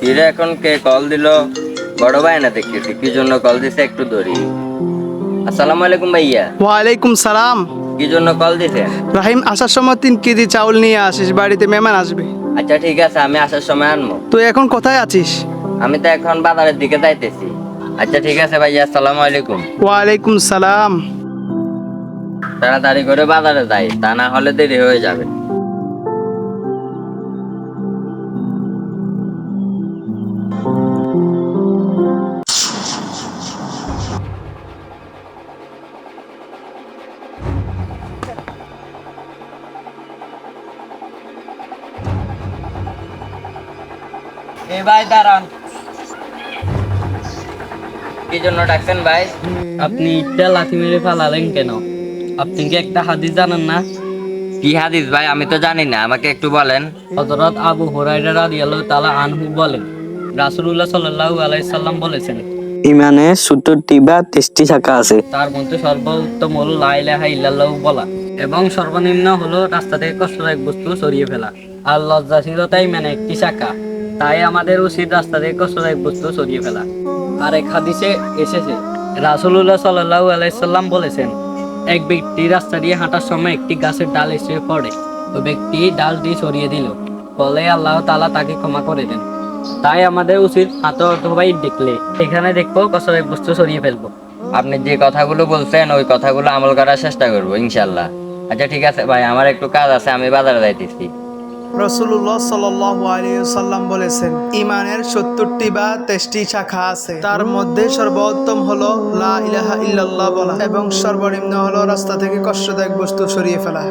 কিরে এখন কে কল দিল? বড় ভাই না দেখতেছি কি জন্য কল দিছে একটু ধরি আসসালামু আলাইকুম ভাইয়া। ওয়ালাইকুম সালাম। কি জন্য কল দিছে? রাহিম আসার সময় তিন কেজি চাউল নিয়ে আসিস বাড়িতে মেহমান আসবে। আচ্ছা ঠিক আছে আমি আসার সময় আনব। তুই এখন কোথায় আছিস? আমি তো এখন বাজারের দিকে যাইতেছি। আচ্ছা ঠিক আছে ভাইয়া আসসালামু আলাইকুম। ওয়ালাইকুম সালাম। তাড়াতাড়ি করে বাজারে যাই, তা না হলে দেরি হয়ে যাবে। এ ভাই, দাঁড়ান। কি জন্য ডাকছেন ভাই? আপনি ইটটা লাথি মেরে ফালালেন কেন? আপনি কি একটা হাদিস জানেন না? কি হাদিস ভাই? আমি তো জানি না আমাকে একটু বলেন। হযরত আবু হুরায়রা রাদিয়াল্লাহু তাআলা আনহু বলেন রাসূলুল্লাহ সাল্লাল্লাহু আলাইহি সাল্লাম বলেছেন ইমানে সত্তরটি বা তেইশটি শাখা আছে। তার মধ্যে সর্বোত্তম হলো লা ইলাহা ইল্লাল্লাহ বলা এবং সর্বনিম্ন হলো রাস্তা থেকে কষ্টদায়ক বস্তু সরিয়ে ফেলা। আর লজ্জাশীলতাই মানে একটি শাখা তাই আমাদের উচিত রাস্তা থেকে কষ্টদায়ক বস্তু সরিয়ে ফেলা। আর এক হাদিসে এসেছে রাসূলুল্লাহ সাল্লাল্লাহু আলাইহি সাল্লাম বলেছেন এক ব্যক্তি রাস্তা দিয়ে হাঁটার সময় একটি গাছের ডাল এসে পড়ে। ও ব্যক্তি ডালটি সরিয়ে দিল। ফলে আল্লাহ তালা তাকে ক্ষমা করে দেন। তাই আমাদের উচিত হাত অথবা দেখলে। এখানে দেখব কষ্ট বস্তু সরিয়ে ফেলব। আপনি যে কথাগুলো বলছেন, ওই কথাগুলো আমল করার চেষ্টা করব ইনশাল্লাহ আচ্ছা ঠিক আছে ভাই, আমার একটু কাজ আছে, আমি বাজারে যাইতেছি। রসুল্লাহ সাল্লাম বলেছেন ইমানের সত্তরটি বা শাখা আছে। তার মধ্যে সর্বোত্তম হলো লা ইল্লাল্লাহ বলা এবং সর্বনিম্ন হলো রাস্তা থেকে কষ্টদায়ক বস্তু সরিয়ে ফেলা।